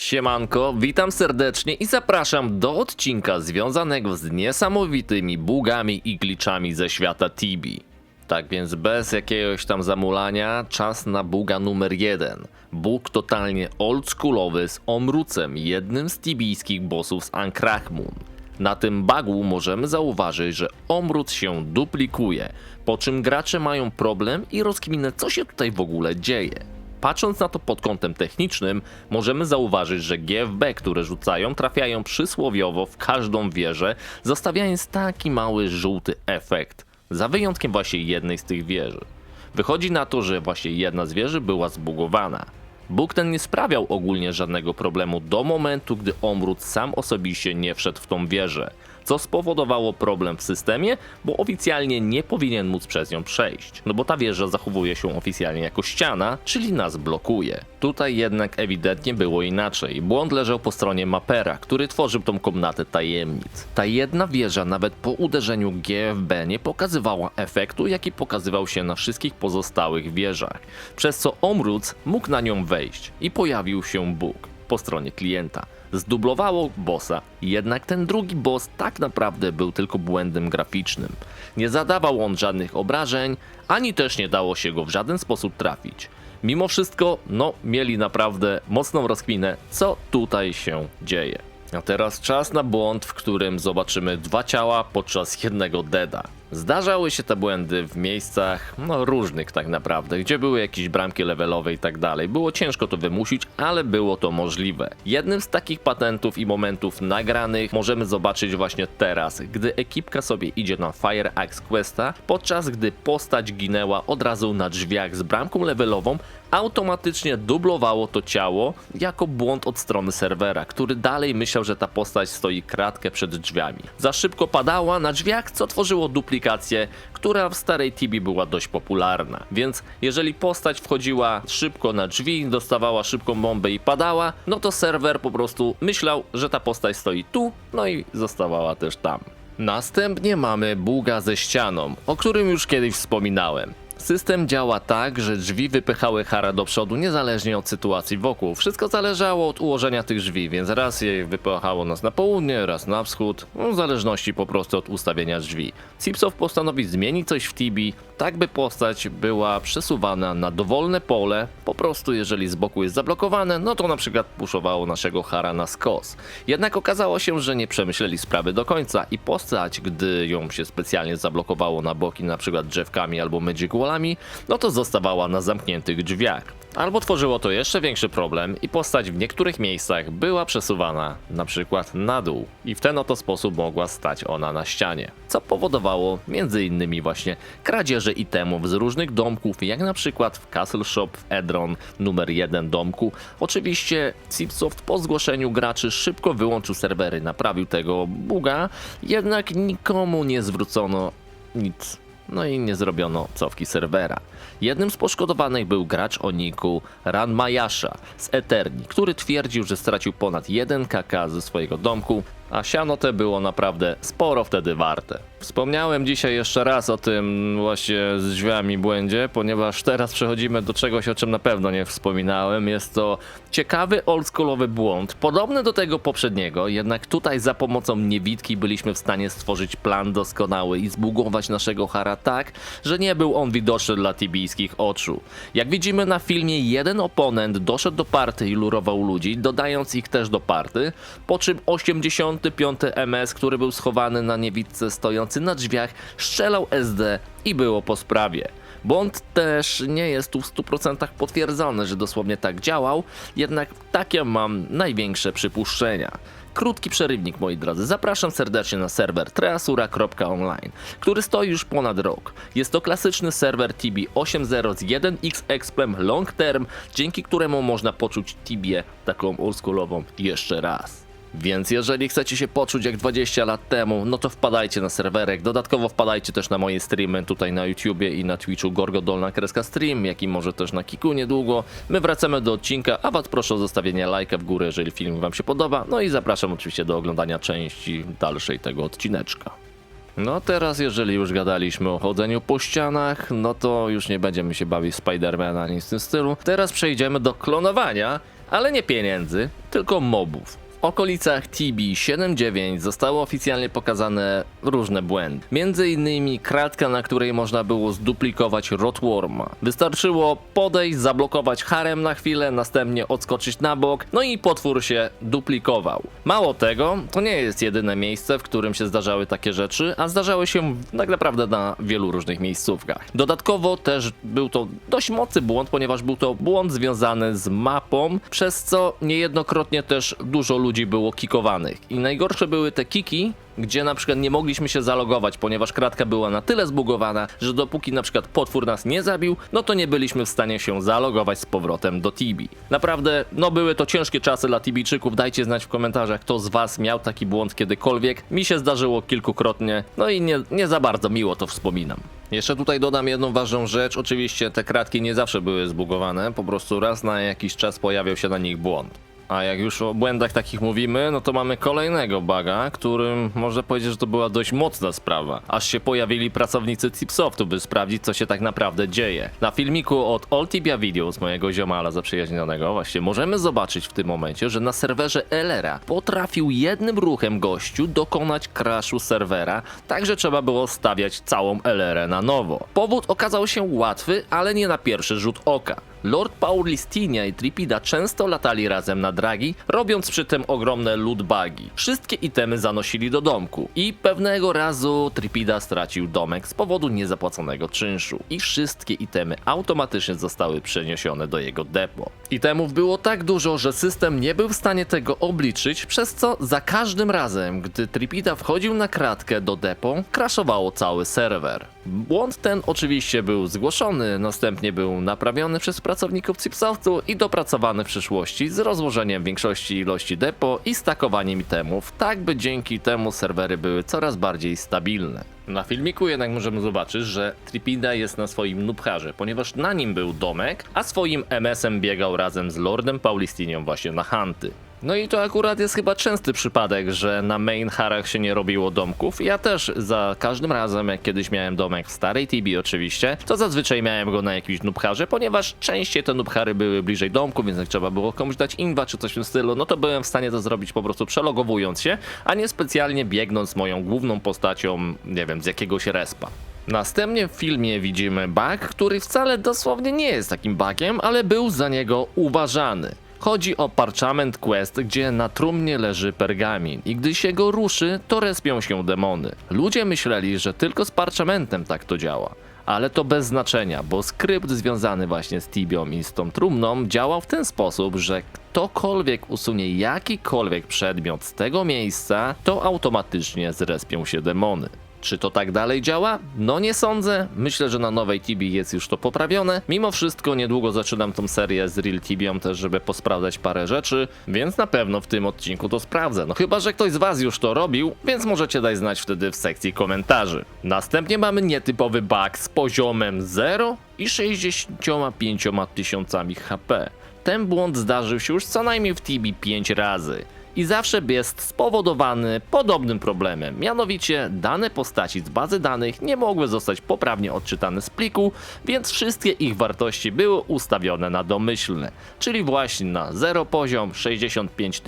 Siemanko, witam serdecznie i zapraszam do odcinka związanego z niesamowitymi bugami i glitchami ze świata Tibi. Tak więc bez jakiegoś tam zamulania, czas na buga numer jeden. Bóg totalnie oldschoolowy z Omrucem, jednym z tibijskich bossów z Ankrachmun. Na tym bugu możemy zauważyć, że Omrut się duplikuje, po czym gracze mają problem i rozkminę co się tutaj w ogóle dzieje. Patrząc na to pod kątem technicznym, możemy zauważyć, że GFB, które rzucają, trafiają przysłowiowo w każdą wieżę, zostawiając taki mały żółty efekt. Za wyjątkiem właśnie jednej z tych wieży. Wychodzi na to, że właśnie jedna z wieży była zbugowana. Bóg ten nie sprawiał ogólnie żadnego problemu do momentu, gdy Omrut sam osobiście nie wszedł w tą wieżę, co spowodowało problem w systemie, bo oficjalnie nie powinien móc przez nią przejść, no bo ta wieża zachowuje się oficjalnie jako ściana, czyli nas blokuje. Tutaj jednak ewidentnie było inaczej. Błąd leżał po stronie Mapera, który tworzył tą komnatę tajemnic. Ta jedna wieża nawet po uderzeniu GFB nie pokazywała efektu, jaki pokazywał się na wszystkich pozostałych wieżach, przez co Omruc mógł na nią wejść i pojawił się Bóg po stronie klienta. Zdublowało bossa, jednak ten drugi boss tak naprawdę był tylko błędem graficznym. Nie zadawał on żadnych obrażeń, ani też nie dało się go w żaden sposób trafić. Mimo wszystko, no, mieli naprawdę mocną rozkminę, co tutaj się dzieje. A teraz czas na błąd, w którym zobaczymy dwa ciała podczas jednego deda. Zdarzały się te błędy w miejscach no, różnych tak naprawdę, gdzie były jakieś bramki levelowe i tak dalej. Było ciężko to wymusić, ale było to możliwe. Jednym z takich patentów i momentów nagranych możemy zobaczyć właśnie teraz, gdy ekipka sobie idzie na Fire Axe Questa, podczas gdy postać ginęła od razu na drzwiach z bramką levelową, automatycznie dublowało to ciało jako błąd od strony serwera, który dalej myślał, że ta postać stoi kratkę przed drzwiami. Za szybko padała na drzwiach, co tworzyło duplikację, która w starej Tibi była dość popularna. Więc jeżeli postać wchodziła szybko na drzwi, dostawała szybką bombę i padała, no to serwer po prostu myślał, że ta postać stoi tu, no i zostawała też tam. Następnie mamy buga ze ścianą, o którym już kiedyś wspominałem. System działa tak, że drzwi wypychały Hara do przodu niezależnie od sytuacji wokół. Wszystko zależało od ułożenia tych drzwi, więc raz je wypychało nas na południe, raz na wschód, no, w zależności po prostu od ustawienia drzwi. Cipsow postanowił zmienić coś w Tibi, tak by postać była przesuwana na dowolne pole, po prostu jeżeli z boku jest zablokowane, no to na przykład puszowało naszego Hara na skos. Jednak okazało się, że nie przemyśleli sprawy do końca i postać, gdy ją się specjalnie zablokowało na boki, na przykład drzewkami albo magic no to zostawała na zamkniętych drzwiach. Albo tworzyło to jeszcze większy problem i postać w niektórych miejscach była przesuwana, na przykład na dół i w ten oto sposób mogła stać ona na ścianie, co powodowało innymi właśnie kradzieże itemów z różnych domków, jak na przykład w Castle Shop w Edron numer 1 domku. Oczywiście Cipsoft po zgłoszeniu graczy szybko wyłączył serwery, naprawił tego buga, jednak nikomu nie zwrócono nic no i nie zrobiono cofki serwera. Jednym z poszkodowanych był gracz o niku Ranmayasha z Eterni, który twierdził, że stracił ponad 1 kk ze swojego domku, a siano te było naprawdę sporo wtedy warte. Wspomniałem dzisiaj jeszcze raz o tym właśnie z drzwiami błędzie, ponieważ teraz przechodzimy do czegoś, o czym na pewno nie wspominałem. Jest to ciekawy oldschoolowy błąd, podobny do tego poprzedniego, jednak tutaj za pomocą niewidki byliśmy w stanie stworzyć plan doskonały i zbugować naszego Hara tak, że nie był on widoczny dla tibijskich oczu. Jak widzimy na filmie, jeden oponent doszedł do party i lurował ludzi, dodając ich też do party, po czym 85 MS, który był schowany na niewidce stojący na drzwiach, strzelał SD i było po sprawie. Błąd też nie jest tu w 100% potwierdzony, że dosłownie tak działał, jednak takie mam największe przypuszczenia. Krótki przerywnik, moi drodzy. Zapraszam serdecznie na serwer treasura.online, który stoi już ponad rok. Jest to klasyczny serwer TB 8.0 z 1x expem long term, dzięki któremu można poczuć Tibię taką oldschoolową jeszcze raz. Więc jeżeli chcecie się poczuć jak 20 lat temu, no to wpadajcie na serwerek. Dodatkowo wpadajcie też na moje streamy tutaj na YouTubie i na Twitchu Gorgo Dolna Kreska Stream, jak i może też na Kiku niedługo. My wracamy do odcinka, a was proszę o zostawienie lajka w górę, jeżeli film wam się podoba. No i zapraszam oczywiście do oglądania części dalszej tego odcineczka. No teraz, jeżeli już gadaliśmy o chodzeniu po ścianach, no to już nie będziemy się bawić Spidermana ani w tym stylu. Teraz przejdziemy do klonowania, ale nie pieniędzy, tylko mobów. Okolicach TB79 zostały oficjalnie pokazane różne błędy. Między innymi kratka, na której można było zduplikować Rotworma. Wystarczyło podejść, zablokować harem na chwilę, następnie odskoczyć na bok, no i potwór się duplikował. Mało tego, to nie jest jedyne miejsce, w którym się zdarzały takie rzeczy, a zdarzały się tak naprawdę na wielu różnych miejscówkach. Dodatkowo też był to dość mocny błąd, ponieważ był to błąd związany z mapą, przez co niejednokrotnie też dużo ludzi było kikowanych. I najgorsze były te kiki, gdzie na przykład nie mogliśmy się zalogować, ponieważ kratka była na tyle zbugowana, że dopóki na przykład potwór nas nie zabił, no to nie byliśmy w stanie się zalogować z powrotem do Tibi. Naprawdę, no były to ciężkie czasy dla Tibijczyków, dajcie znać w komentarzach, kto z was miał taki błąd kiedykolwiek. Mi się zdarzyło kilkukrotnie, no i nie, nie za bardzo miło to wspominam. Jeszcze tutaj dodam jedną ważną rzecz. Oczywiście te kratki nie zawsze były zbugowane, po prostu raz na jakiś czas pojawiał się na nich błąd. A jak już o błędach takich mówimy, no to mamy kolejnego baga, którym można powiedzieć, że to była dość mocna sprawa. Aż się pojawili pracownicy Tipsoftu, by sprawdzić, co się tak naprawdę dzieje. Na filmiku od Oltibia Videos, mojego ziomala zaprzyjaźnionego, właśnie możemy zobaczyć w tym momencie, że na serwerze Elera potrafił jednym ruchem gościu dokonać crashu serwera, także trzeba było stawiać całą Elerę na nowo. Powód okazał się łatwy, ale nie na pierwszy rzut oka. Lord Paulistinia i Tripida często latali razem na dragi, robiąc przy tym ogromne lootbagi. Wszystkie itemy zanosili do domku i pewnego razu Tripida stracił domek z powodu niezapłaconego czynszu i wszystkie itemy automatycznie zostały przeniesione do jego depo. Itemów było tak dużo, że system nie był w stanie tego obliczyć, przez co za każdym razem, gdy Tripida wchodził na kratkę do depo, crashowało cały serwer. Błąd ten oczywiście był zgłoszony, następnie był naprawiony przez pracowników Chipsoftu i dopracowany w przyszłości z rozłożeniem większości ilości depo i stakowaniem itemów, tak by dzięki temu serwery były coraz bardziej stabilne. Na filmiku jednak możemy zobaczyć, że Tripida jest na swoim nubharze, ponieważ na nim był domek, a swoim MS-em biegał razem z Lordem Paulistinią właśnie na Hanty. No i to akurat jest chyba częsty przypadek, że na main harach się nie robiło domków. Ja też za każdym razem, jak kiedyś miałem domek w starej TB oczywiście, to zazwyczaj miałem go na jakimś nubharze, ponieważ częściej te nubhary były bliżej domku, więc jak trzeba było komuś dać inwa czy coś w tym stylu, no to byłem w stanie to zrobić po prostu przelogowując się, a nie specjalnie biegnąc moją główną postacią, nie wiem, z jakiegoś respa. Następnie w filmie widzimy bug, który wcale dosłownie nie jest takim bugiem, ale był za niego uważany. Chodzi o Parchament Quest, gdzie na trumnie leży pergamin i gdy się go ruszy, to respią się demony. Ludzie myśleli, że tylko z Parchamentem tak to działa. Ale to bez znaczenia, bo skrypt związany właśnie z Tibią i z tą trumną działał w ten sposób, że ktokolwiek usunie jakikolwiek przedmiot z tego miejsca, to automatycznie zrespią się demony. Czy to tak dalej działa? No nie sądzę. Myślę, że na nowej Tibi jest już to poprawione. Mimo wszystko niedługo zaczynam tą serię z Real Tibią też, żeby posprawdzać parę rzeczy, więc na pewno w tym odcinku to sprawdzę. No chyba, że ktoś z was już to robił, więc możecie dać znać wtedy w sekcji komentarzy. Następnie mamy nietypowy bug z poziomem 0 i 65 tysiącami HP. Ten błąd zdarzył się już co najmniej w Tibi 5 razy i zawsze jest spowodowany podobnym problemem. Mianowicie dane postaci z bazy danych nie mogły zostać poprawnie odczytane z pliku, więc wszystkie ich wartości były ustawione na domyślne, czyli właśnie na 0 poziom, 65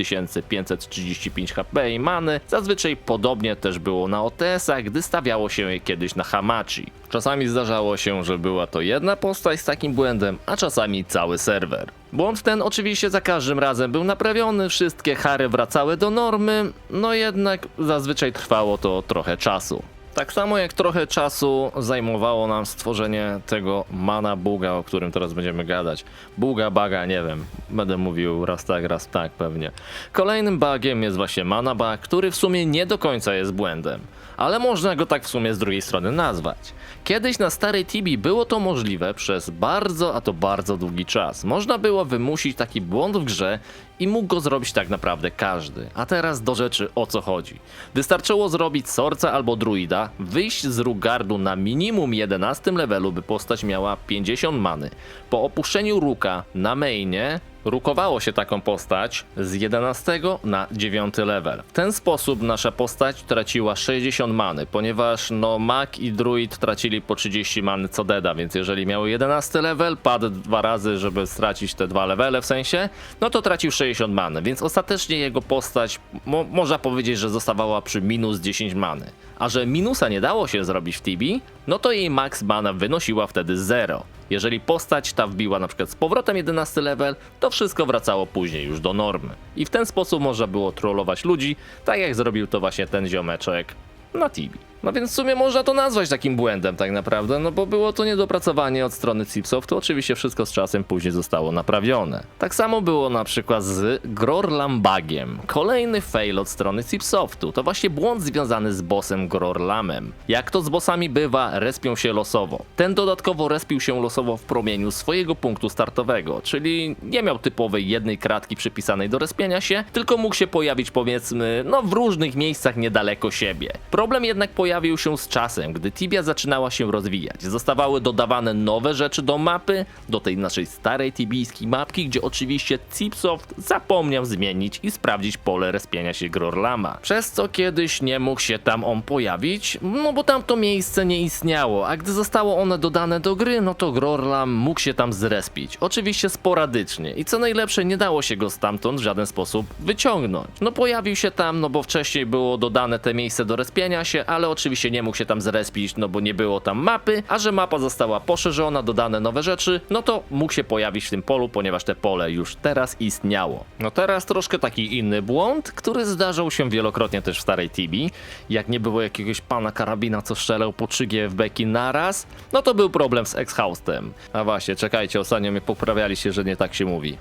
535 HP i many. Zazwyczaj podobnie też było na OTS-ach, gdy stawiało się je kiedyś na Hamachi. Czasami zdarzało się, że była to jedna postać z takim błędem, a czasami cały serwer. Błąd ten oczywiście za każdym razem był naprawiony, wszystkie hary wracały do normy, no jednak zazwyczaj trwało to trochę czasu. Tak samo jak trochę czasu zajmowało nam stworzenie tego mana buga, o którym teraz będziemy gadać. Buga, baga, nie wiem. Będę mówił raz tak, raz tak pewnie. Kolejnym bugiem jest właśnie mana bug, który w sumie nie do końca jest błędem. Ale można go tak w sumie z drugiej strony nazwać. Kiedyś na starej Tibi było to możliwe przez bardzo, a to bardzo długi czas. Można było wymusić taki błąd w grze i mógł go zrobić tak naprawdę każdy. A teraz do rzeczy o co chodzi. Wystarczyło zrobić sorca albo druida, wyjść z Rugardu na minimum 11 levelu, by postać miała 50 many. Po opuszczeniu Ruka na mainie rukowało się taką postać z 11 na 9 level. W ten sposób nasza postać traciła 60 many, ponieważ no mag i druid tracili po 30 many co deda, więc jeżeli miał 11 level, padł dwa razy, żeby stracić te dwa levele w sensie, no to tracił 60 many, więc ostatecznie jego postać mo można powiedzieć, że zostawała przy minus 10 many. A że minusa nie dało się zrobić w Tibi, no to jej max mana wynosiła wtedy 0. Jeżeli postać ta wbiła na przykład z powrotem 11 level, to wszystko wracało później już do normy. I w ten sposób można było trollować ludzi, tak jak zrobił to właśnie ten ziomeczek na Tibi. No więc w sumie można to nazwać takim błędem tak naprawdę, no bo było to niedopracowanie od strony Cipsoftu, oczywiście wszystko z czasem później zostało naprawione. Tak samo było na przykład z Grorlambagiem. Kolejny fail od strony Cipsoftu, to właśnie błąd związany z bossem Grorlamem. Jak to z bossami bywa, respią się losowo. Ten dodatkowo respił się losowo w promieniu swojego punktu startowego, czyli nie miał typowej jednej kratki przypisanej do respienia się, tylko mógł się pojawić powiedzmy, no w różnych miejscach niedaleko siebie. Problem jednak pojawił się z czasem, gdy Tibia zaczynała się rozwijać. Zostawały dodawane nowe rzeczy do mapy, do tej naszej starej tibijskiej mapki, gdzie oczywiście Cipsoft zapomniał zmienić i sprawdzić pole respienia się Grorlama. Przez co kiedyś nie mógł się tam on pojawić, no bo tam to miejsce nie istniało, a gdy zostało one dodane do gry, no to Grorlam mógł się tam zrespić. Oczywiście sporadycznie i co najlepsze nie dało się go stamtąd w żaden sposób wyciągnąć. No pojawił się tam, no bo wcześniej było dodane te miejsce do respienia się, ale oczywiście nie mógł się tam zrespić, no bo nie było tam mapy, a że mapa została poszerzona, dodane nowe rzeczy, no to mógł się pojawić w tym polu, ponieważ te pole już teraz istniało. No teraz troszkę taki inny błąd, który zdarzał się wielokrotnie też w starej Tibi. Jak nie było jakiegoś pana karabina, co strzelał po 3 GFB-ki naraz, no to był problem z Exhaustem. A właśnie, czekajcie, ostatnio mnie poprawiali się, że nie tak się mówi.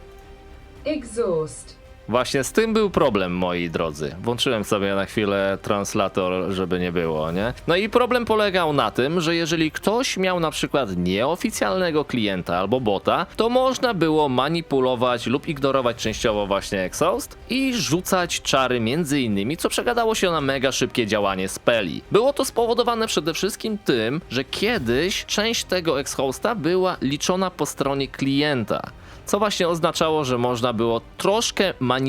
Exhaust. Właśnie z tym był problem, moi drodzy. Włączyłem sobie na chwilę translator, żeby nie było, nie? No i problem polegał na tym, że jeżeli ktoś miał na przykład nieoficjalnego klienta albo bota, to można było manipulować lub ignorować częściowo właśnie Exhaust i rzucać czary między innymi, co przegadało się na mega szybkie działanie speli. Było to spowodowane przede wszystkim tym, że kiedyś część tego Exhausta była liczona po stronie klienta co właśnie oznaczało, że można było troszkę manipulować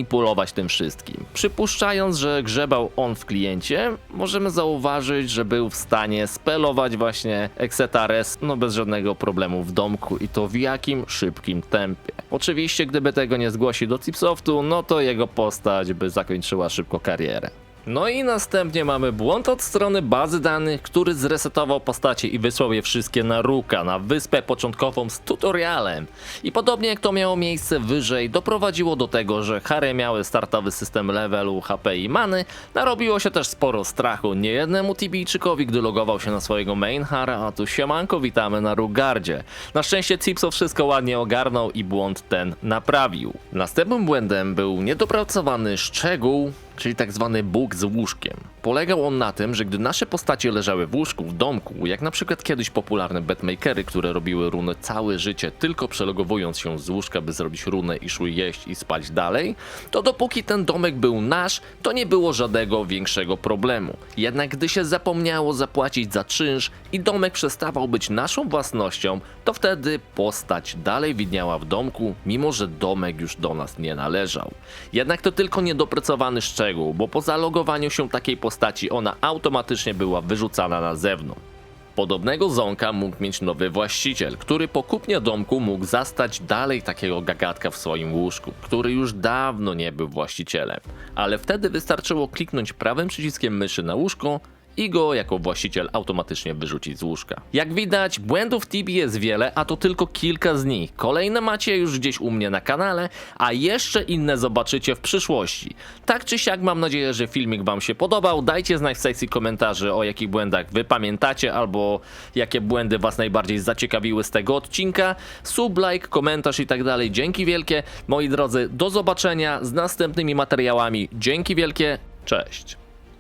tym wszystkim. Przypuszczając, że grzebał on w kliencie, możemy zauważyć, że był w stanie spelować właśnie Exetares no bez żadnego problemu w domku i to w jakim szybkim tempie. Oczywiście, gdyby tego nie zgłosił do Cipsoftu, no to jego postać by zakończyła szybko karierę. No i następnie mamy błąd od strony bazy danych, który zresetował postacie i wysłał je wszystkie na Ruka, na wyspę początkową z tutorialem. I podobnie jak to miało miejsce wyżej, doprowadziło do tego, że Hary miały startowy system levelu, HP i many, narobiło się też sporo strachu niejednemu Tibijczykowi, gdy logował się na swojego main Hara, a tu siemanko, witamy na Rugardzie. Na szczęście Cipso wszystko ładnie ogarnął i błąd ten naprawił. Następnym błędem był niedopracowany szczegół, czyli tak zwany bóg z łóżkiem. Polegał on na tym, że gdy nasze postacie leżały w łóżku, w domku, jak na przykład kiedyś popularne betmakery, które robiły runę całe życie, tylko przelogowując się z łóżka, by zrobić runę i szły jeść i spać dalej, to dopóki ten domek był nasz, to nie było żadnego większego problemu. Jednak gdy się zapomniało zapłacić za czynsz i domek przestawał być naszą własnością, to wtedy postać dalej widniała w domku, mimo że domek już do nas nie należał. Jednak to tylko niedopracowany bo po zalogowaniu się takiej postaci ona automatycznie była wyrzucana na zewnątrz. Podobnego zonka mógł mieć nowy właściciel, który po kupnie domku mógł zastać dalej takiego gagatka w swoim łóżku, który już dawno nie był właścicielem. Ale wtedy wystarczyło kliknąć prawym przyciskiem myszy na łóżko i go jako właściciel automatycznie wyrzucić z łóżka. Jak widać, błędów Tibi jest wiele, a to tylko kilka z nich. Kolejne macie już gdzieś u mnie na kanale, a jeszcze inne zobaczycie w przyszłości. Tak czy siak mam nadzieję, że filmik wam się podobał. Dajcie znać w sekcji komentarzy o jakich błędach wy pamiętacie albo jakie błędy was najbardziej zaciekawiły z tego odcinka. Sub, like, komentarz i tak dalej. Dzięki wielkie. Moi drodzy, do zobaczenia z następnymi materiałami. Dzięki wielkie. Cześć.